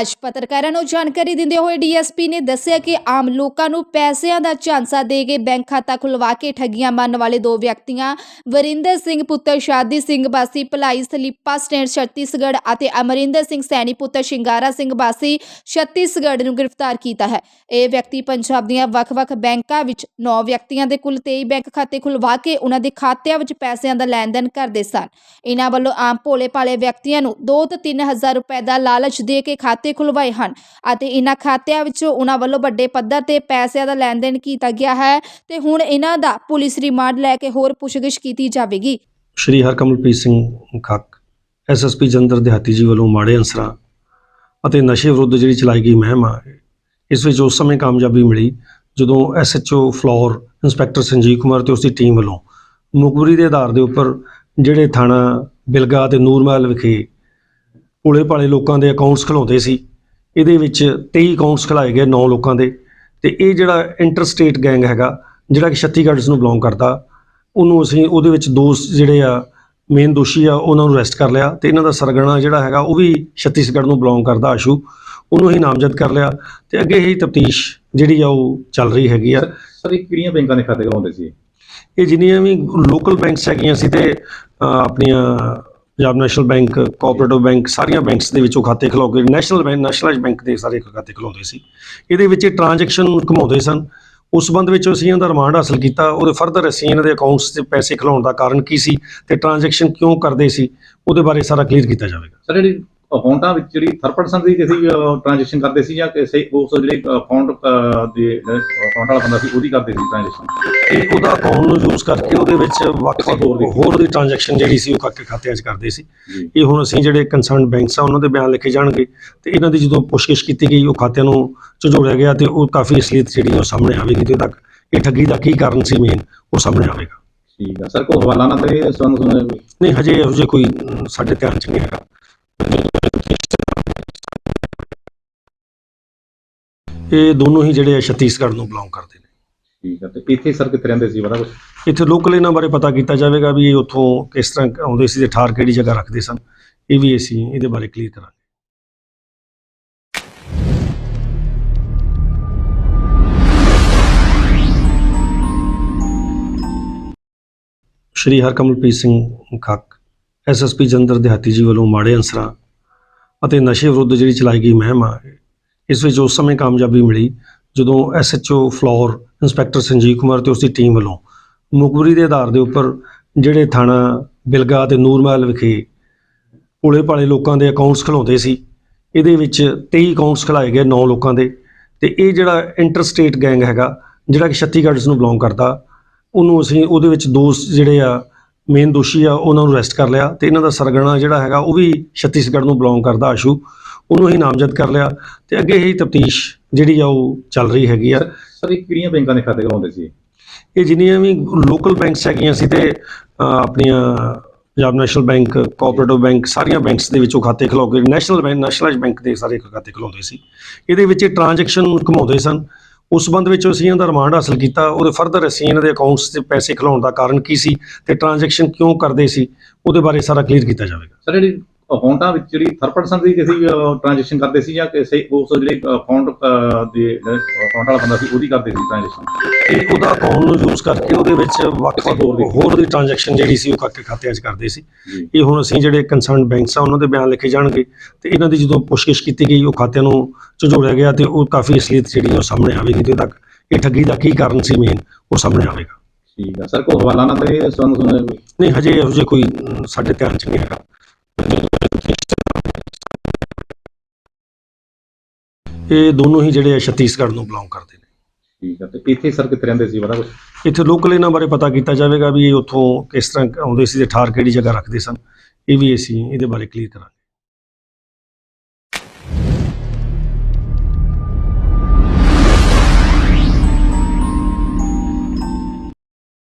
ਅੱਜ ਪੱਤਰਕਾਰਾਂ ਨੂੰ ਜਾਣਕਾਰੀ ਦਿੰਦੇ ਹੋਏ ਡੀਐਸਪੀ ਨੇ ਦੱਸਿਆ ਕਿ ਆਮ ਲੋਕਾਂ ਨੂੰ ਪੈਸਿਆਂ ਦਾ ਝਾਂਸਾ ਦੇ ਕੇ ਬੈਂਕ ਖਾਤਾ ਖੁਲਵਾ ਕੇ ਠੱਗੀਆਂ ਮਾਰਨ ਵਾਲੇ ਦੋ ਵਿਅਕਤੀਆਂ, ਵਰਿੰਦਰ ਸਿੰਘ ਪੁੱਤਰ ਸ਼ਾਦੀ ਸਿੰਘ ਬਾਸੀ, ਭਲਾਈ ਸਲੀਪਾ ਸਟੇਟ ਛੱਤੀਸਗੜ੍ਹ ਅਤੇ ਅਮਰਿੰਦਰ ਸਿੰਘ ਸੈਣੀ ਪੁੱਤਰ ਸ਼ਿੰਗਾਰਾ ਸਿੰਘ ਬਾਸੀ ਛੱਤੀਸਗੜ੍ਹ ਨੂੰ ਗ੍ਰਿਫਤਾਰ ਕੀਤਾ ਹੈ। ਇਹ ਵਿਅਕਤੀ ਪੰਜਾਬ ਦੀਆਂ ਵੱਖ-ਵੱਖ ਬੈਂਕਾਂ ਵਿੱਚ 9 ਵਿਅਕਤੀਆਂ ਦੇ ਕੁੱਲ 23 ਬੈਂਕ ਖਾਤੇ ਖੁਲਵਾ ਕੇ ਉਹਨਾਂ ਦੇ ਖਾਤਿਆਂ ਵਿੱਚ ਪੈਸਿਆਂ ਦਾ ਲੈਣ-ਦੇਣ ਕਰਦੇ ਸਨ। ਇਹਨਾਂ ਵੱਲੋਂ ਆਮ ਭੋਲੇ-ਭਾਲੇ ਵਿਅਕਤੀਆਂ ਨੂੰ 2 ਤੋਂ 3000 ਰੁਪਏ ਦਾ ਲਾਲਚ ਦੇ ਕੇ ਖਾਤੇ ਖੁਲਵਾਏ ਹਨ ਅਤੇ ਇਹਨਾਂ ਖਾਤਿਆਂ ਵਿੱਚੋਂ ਉਹਨਾਂ ਵੱਲੋਂ ਵੱਡੇ ਪੱਧਰ ਤੇ ਪੈਸਿਆਂ ਦਾ ਲੈਣ-ਦੇਣ ਕੀਤਾ ਗਿਆ ਹੈ ਤੇ ਹੁਣ ਇਹਨਾਂ ਦਾ ਪੁਲਿਸ ਰਿਮਾਂਡ ਲੈ ਕੇ ਹੋਰ ਪੁੱਛਗਿੱਛ ਕੀਤੀ ਜਾਵੇਗੀ। ਸ਼੍ਰੀ ਹਰਕਮਲਪ੍ਰੀਤ ਸਿੰਘ ਖੱਕ ਐਸਐਸਪੀ ਜੰਦਰ ਦਿਹਾਤੀ ਜੀ ਵੱਲੋਂ ਮਾੜੇ ਅੰਸਰਾਂ ਅਤੇ ਨਸ਼ੇ ਵਿਰੁੱਧ ਜਿਹੜੀ ਚਲਾਈ ਗਈ ਮੁਹਿੰਮ ਆ, ਇਸ ਵਿੱਚ ਉਸ ਸਮੇਂ ਕਾਮਯਾਬੀ ਮਿਲੀ ਜਦੋਂ ਐਸਐਚਓ ਫਲੋਰ ਇੰਸਪੈਕਟਰ ਸੰਜੀਵ ਕੁਮਾਰ ਤੇ ਉਸ ਦੀ ਟੀਮ ਵੱਲੋਂ ਮੁਖਬਰੀ ਦੇ ਆਧਾਰ ਦੇ ਉੱਪਰ ਜਿਹੜੇ ਥਾਣਾ ਬਿਲਗਾ ਤੇ ਨੂਰਮਹਿਲ ਵਿਖੇ ਭੋਲੇ ਭਾਲੇ ਲੋਕਾਂ ਦੇ ਅਕਾਊਂਟਸ ਖੁਲਾਉਂਦੇ ਸੀ। ਇਹਦੇ ਵਿੱਚ 23 ਅਕਾਊਂਟਸ ਖੁਲਾਏ ਗਏ 9 ਲੋਕਾਂ ਦੇ। ਤੇ ਇਹ ਜਿਹੜਾ ਇੰਟਰ ਸਟੇਟ ਗੈਂਗ ਹੈਗਾ ਜਿਹੜਾ ਕਿ ਛੱਤੀਸਗੜ੍ਹ ਨੂੰ ਬਿਲੋਂਗ ਕਰਦਾ ਉਹਨੂੰ ਅਸੀਂ ਉਹਦੇ ਵਿੱਚ ਦੋ ਜਿਹੜੇ ਆ ਮੇਨ ਦੋਸ਼ੀ ਆ ਉਹਨਾਂ ਨੂੰ ਅਰੈਸਟ ਕਰ ਲਿਆ ਤੇ ਇਹਨਾਂ ਦਾ ਸਰਗਣਾ ਜਿਹੜਾ ਹੈਗਾ ਉਹ ਵੀ ਛੱਤੀਸਗੜ੍ਹ ਨੂੰ ਬਿਲੋਂਗ ਕਰਦਾ ਆਸ਼ੂ। ਉਹਨੂੰ ਹੀ ਨਾਮਜ਼ਦ ਕਰ ਲਿਆ ਤੇ ਅੱਗੇ ਹੀ ਤਫਤੀਸ਼ ਜਿਹੜੀ ਆ ਉਹ ਚੱਲ ਰਹੀ ਹੈਗੀ ਆ। ਸਰ ਇਹ ਕਿਹੜੀਆਂ ਬੈਂਕਾਂ ਦੇ ਖਾਤੇ ਖੁਲਾਉਂਦੇ ਸੀ? ਇਹ ਜਿੰਨੀਆਂ ਵੀ ਲੋਕਲ ਬੈਂਕਸ ਹੈਗੀਆਂ ਸੀ ਤੇ ਆਪਣੀਆਂ Punjab National Bank, cooperative bank ਸਾਰੀਆਂ ਬੈਂਕਸ ਦੇ ਵਿੱਚੋਂ ਖਾਤੇ ਖੁਲਾਓ ਕੇ ਨੈਸ਼ਨਲ ਬੈਂਕ, ਨੈਸ਼ਨਲਾਈਜ਼ ਬੈਂਕ ਦੇ ਸਾਰੇ ਖਾਤੇ ਖੁਲਾਉਂਦੇ ਸੀ। ਇਹਦੇ ਵਿੱਚ ਟ੍ਰਾਂਜੈਕਸ਼ਨ ਘੁਮਾਉਂਦੇ ਸਨ। ਉਸ ਸੰਬੰਧ ਵਿੱਚ ਅਸੀਂ ਇਹਨਾਂ ਦਾ ਰਿਮਾਂਡ ਹਾਸਲ ਕੀਤਾ। ਉਹਦੇ ਫਰਦਰ ਅਸੀਂ ਇਹਨਾਂ ਦੇ ਅਕਾਊਂਟਸ 'ਚ ਪੈਸੇ ਖਿਲਾਉਣ ਦਾ ਕਾਰਨ ਕੀ ਸੀ ਤੇ ਟ੍ਰਾਂਜੈਕਸ਼ਨ ਕਿਉਂ ਕਰਦੇ ਸੀ, ਉਹਦੇ ਬਾਰੇ ਸਾਰਾ ਕਲੀਅਰ ਕੀਤਾ ਜਾਵੇਗਾ। ਸਰ ਜਿਹੜੀ ਅਕਾਊਂਟਾਂ ਵਿੱਚ ਜਿਹੜੀ ਥਰਡ ਪਰਸਨ ਦੀ ਕਿਸੇ ਟ੍ਰਾਂਜੈਕਸ਼ਨ ਕਰਦੇ ਸੀ ਜਾਂ ਕਿਸੇ ਉਸ ਜਿਹੜੇ ਅਕਾਊਂਟ ਦੇ ਅਕਾਊਂਟ ਵਾਲਾ ਬੰਦਾ ਸੀ ਉਹਦੀ ਕਰਦੇ ਸੀ ਟ੍ਰਾਂਜੈਕਸ਼ਨ ਇਹ ਉਹਦਾ ਅਕਾਊਂਟ ਨੂੰ ਯੂਜ਼ ਕਰਕੇ ਉਹਦੇ ਵਿੱਚ ਵੱਖ ਕਿਸੇ ਹੋਰ ਦੀ- ਟ੍ਰਾਂਜੈਕਸ਼ਨ ਜਿਹੜੀ ਸੀ ਉਹ ਕਰਕੇ ਖਾਤਿਆਂ 'ਚ ਕਰਦੇ ਸੀ। ਇਹ ਹੁਣ ਅਸੀਂ ਜਿਹੜੇ ਕੰਸਰਨ ਬੈਂਕਸ ਆ ਉਹਨਾਂ ਦੇ ਬਿਆਨ ਲਿਖੇ ਜਾਣਗੇ। ਤੇ ਇਹਨਾਂ ਦੀ ਜਦੋਂ ਪੁੱਛਗਿੱਛ ਕੀਤੀ ਗਈ ਉਹ ਖਾਤਿਆਂ ਨੂੰ ਝੁਝੋੜਿਆ ਗਿਆ ਤੇ ਉਹ ਕਾਫੀ ਅਸਲੀਅਤ ਜਿਹੜੀ ਉਹ ਸਾਹਮਣੇ ਆਵੇਗੀ ਤੇ ਤੱਕ ਇਹ ਠੱਗੀ ਦਾ ਕੀ ਕਾਰਨ ਸੀ ਮੇਨ ਉਹ ਸਾਹਮਣੇ ਆਵੇਗਾ। ਠੀਕ ਆ। ਸਰ ਕੋਈ ਹਵਾਲਾ ਨਾ ਤੇ ਸਾਨੂੰ ਸੁਣ ਨਹੀਂ ਹਜੇ ਇਹੋ ਜਿਹੇ ਕੋਈ ਸਾਡੇ ਧਿਆਨ 'ਚ ਨਹੀਂ ਹੈਗਾ। ਇਹ ਦੋਨੋਂ ਹੀ ਜਿਹੜੇ ਆ ਛੱਤੀਸਗੜ੍ਹ ਨੂੰ ਬਿਲੋਂਗ ਕਰਦੇ ਨੇ। ਠੀਕ ਆ ਤੇ ਇੱਥੇ ਸਰ ਕਿੱਥੇ ਰਹਿੰਦੇ ਸੀ ਪਤਾ ਕੁਛ? ਇੱਥੇ ਲੋਕਲ ਇਹਨਾਂ ਬਾਰੇ ਪਤਾ ਕੀਤਾ ਜਾਵੇਗਾ ਵੀ ਇਹ ਉੱਥੋਂ ਕਿਸ ਤਰ੍ਹਾਂ ਆਉਂਦੇ ਸੀ ਤੇ ਠਾਰ ਕਿਹੜੀ ਜਗ੍ਹਾ ਰੱਖਦੇ ਸਨ। ਇਹ ਵੀ ਅਸੀਂ ਇਹਦੇ ਬਾਰੇ ਕਲੀਅਰ ਕਰਾਂਗੇ। ਸ਼੍ਰੀ ਹਰਕਮਲਪ੍ਰੀਤ ਸਿੰਘ ਖੱਕ ਐਸਐਸਪੀ ਜੰਦਰ ਦਿਹਾਤੀ ਜੀ ਵੱਲੋਂ ਮਾੜੇ ਅੰਸਰਾਂ ਅਤੇ ਨਸ਼ੇ ਵਿਰੁੱਧ ਜਿਹੜੀ ਚਲਾਈ ਗਈ ਮਹਿਮ ਆ ਇਸ ਵਿੱਚ ਉਸ ਸਮੇਂ ਕਾਮਯਾਬੀ ਮਿਲੀ ਜਦੋਂ ਐਸਐਚਓ ਫਲੋਰ ਇੰਸਪੈਕਟਰ ਸੰਜੀਵ ਕੁਮਾਰ ਤੇ ਉਸ ਦੀ ਟੀਮ ਵੱਲੋਂ ਮੁਖਬਰੀ ਦੇ ਆਧਾਰ ਦੇ ਉੱਪਰ ਜਿਹੜੇ ਥਾਣਾ ਬਿਲਗਾ ਤੇ ਨੂਰਮਹਿਲ ਵਿਖੇ ਭੋਲੇ ਭਾਲੇ ਲੋਕਾਂ ਦੇ ਅਕਾਊਂਟਸ ਖੁਲਾਉਂਦੇ ਸੀ, ਇਹਦੇ ਵਿੱਚ 23 ਅਕਾਊਂਟਸ ਖੁਲਾਏ ਗਏ 9 ਲੋਕਾਂ ਦੇ ਤੇ ਇਹ ਜਿਹੜਾ ਇੰਟਰ ਸਟੇਟ ਗੈਂਗ ਹੈਗਾ, ਜਿਹੜਾ ਕਿ ਛੱਤੀਸਗੜ੍ਹ ਨੂੰ ਬਿਲੋਂਗ ਕਰਦਾ, ਉਹਨੂੰ ਅਸੀਂ ਉਹਦੇ ਵਿੱਚ ਦੋ ਜਿਹੜੇ ਆ ਮੇਨ ਦੋਸ਼ੀ ਆ ਉਹਨਾਂ ਨੂੰ ਅਰੈਸਟ ਕਰ ਲਿਆ ਤੇ ਇਹਨਾਂ ਦਾ ਸਰਗਣਾ ਜਿਹੜਾ ਹੈਗਾ ਉਹ ਵੀ ਛੱਤੀਸਗੜ੍ਹ ਨੂੰ ਬਿਲੋਂਗ ਕਰਦਾ ਆਸ਼ੂ। ਉਹਨੂੰ ਹੀ ਨਾਮਜ਼ਦ ਕਰ ਲਿਆ ਤੇ ਅੱਗੇ ਹੀ ਤਫਤੀਸ਼ ਜਿਹੜੀ ਆ ਉਹ ਚੱਲ ਰਹੀ ਹੈਗੀ ਆ। ਸਰ ਇਹ ਕਿਹੜੀਆਂ ਬੈਂਕਾਂ ਦੇ ਖਾਤੇ ਖੁਲਾਉਂਦੇ ਸੀ? ਇਹ ਜਿੰਨੀਆਂ ਵੀ ਲੋਕਲ ਬੈਂਕਸ ਹੈਗੀਆਂ ਸੀ ਤੇ ਆਪਣੀਆਂ Punjab National Bank cooperative bank ਸਾਰੀਆਂ ਬੈਂਕਸ ਦੇ ਵਿੱਚੋਂ ਖਾਤੇ ਖੁਲਾਓ ਕੇ ਨੈਸ਼ਨਲ ਬੈਂਕ ਨੈਸ਼ਨਲਾਈਜ਼ ਬੈਂਕ ਦੇ ਸਾਰੇ ਖਾਤੇ ਖੁਲਾਉਂਦੇ ਸੀ। ਇਹਦੇ ਵਿੱਚ ਟ੍ਰਾਂਜੈਕਸ਼ਨ ਘੁਮਾਉਂਦੇ ਸਨ। ਉਸ ਸੰਬੰਧ ਵਿੱਚ ਅਸੀਂ ਇਹਨਾਂ ਦਾ ਰਿਮਾਂਡ ਹਾਸਲ ਕੀਤਾ। ਉਹਦੇ ਫਰਦਰ ਅਸੀਂ ਇਹਨਾਂ ਦੇ ਅਕਾਊਂਟਸ 'ਚ ਪੈਸੇ ਖਿਲਾਉਣ ਦਾ ਕਾਰਨ ਕੀ ਸੀ ਤੇ ਟ੍ਰਾਂਜੈਕਸ਼ਨ ਕਿਉਂ ਕਰਦੇ ਸੀ, ਉਹਦੇ ਬਾਰੇ ਸਾਰਾ ਕਲੀਅਰ ਕੀਤਾ ਜਾਵੇਗਾ। ਸਰ ਜਿਹੜੀ ਅਕਾਊਂਟਾਂ ਵਿੱਚ ਜਿਹੜੀ ਥਰਡ ਪਰਸਨ ਦੀ ਕਿਸੇ ਟ੍ਰਾਂਜੈਕਸ਼ਨ ਕਰਦੇ ਸੀ ਜਾਂ ਕਿਸੇ ਉਸ ਜਿਹੜੇ ਅਕਾਊਂਟ ਦੇ ਅਕਾਊਂਟ ਵਾਲਾ ਬੰਦਾ ਸੀ ਉਹਦੀ ਕਰਦੇ ਸੀ ਟ੍ਰਾਂਜੈਕਸ਼ਨ ਇਹ ਉਹਦਾ ਅਕਾਊਂਟ ਨੂੰ ਯੂਜ਼ ਕਰਕੇ ਉਹਦੇ ਵਿੱਚ ਵੱਖ ਕਿਸੇ ਹੋਰ ਦੀ- ਹੋਰ ਦੀ ਟ੍ਰਾਂਜੈਕਸ਼ਨ ਜਿਹੜੀ ਸੀ ਉਹ ਕਰਕੇ ਖਾਤਿਆਂ 'ਚ ਕਰਦੇ ਸੀ। ਇਹ ਹੁਣ ਅਸੀਂ ਜਿਹੜੇ ਕੰਸਰਨ ਬੈਂਕਸ ਆ ਉਹਨਾਂ ਦੇ ਬਿਆਨ ਲਿਖੇ ਜਾਣਗੇ। ਤੇ ਇਹਨਾਂ ਦੀ ਜਦੋਂ ਪੁੱਛਗਿੱਛ ਕੀਤੀ ਗਈ ਉਹ ਖਾਤਿਆਂ ਨੂੰ ਝੁਝੋੜਿਆ ਗਿਆ ਤੇ ਉਹ ਕਾਫੀ ਅਸਲੀਅਤ ਜਿਹੜੀ ਉਹ ਸਾਹਮਣੇ ਆਵੇਗੀ। ਤੇ ਤੱਕ ਇਹ ਠੱਗੀ ਦਾ ਕੀ ਕਾਰਨ ਸੀ ਮੇਨ ਉਹ ਸਾਹਮਣੇ ਆਵੇਗਾ। ਠੀਕ ਆ। ਸਰ ਕੋਈ ਹਵਾਲਾ ਨਾ ਤੇ ਸਾਨੂੰ ਸੁਣ ਨਹੀਂ ਹਜੇ ਇਹੋ ਕੋਈ ਸਾਡੇ ਧਿਆਨ 'ਚ ਨਹੀਂ ਹੈਗਾ। ਇਹ ਦੋਨੋਂ ਹੀ ਜਿਹੜੇ ਆ ਛੱਤੀਸਗੜ੍ਹ ਨੂੰ ਬਿਲੋਂਗ ਕਰਦੇ ਨੇ। ਠੀਕ ਆ ਤੇ ਇੱਥੇ ਸਰ ਕਿੱਥੇ ਰਹਿੰਦੇ ਸੀ ਪਤਾ ਕੁਛ? ਇੱਥੇ ਲੋਕਲ ਇਹਨਾਂ ਬਾਰੇ ਪਤਾ ਕੀਤਾ ਜਾਵੇਗਾ ਵੀ ਇਹ ਉੱਥੋਂ ਕਿਸ ਤਰ੍ਹਾਂ ਆਉਂਦੇ ਸੀ ਤੇ ਠਾਰ ਕਿਹੜੀ ਜਗ੍ਹਾ ਰੱਖਦੇ ਸਨ। ਇਹ ਵੀ ਅਸੀਂ ਇਹਦੇ ਬਾਰੇ ਕਲੀਅਰ ਕਰਾਂਗੇ।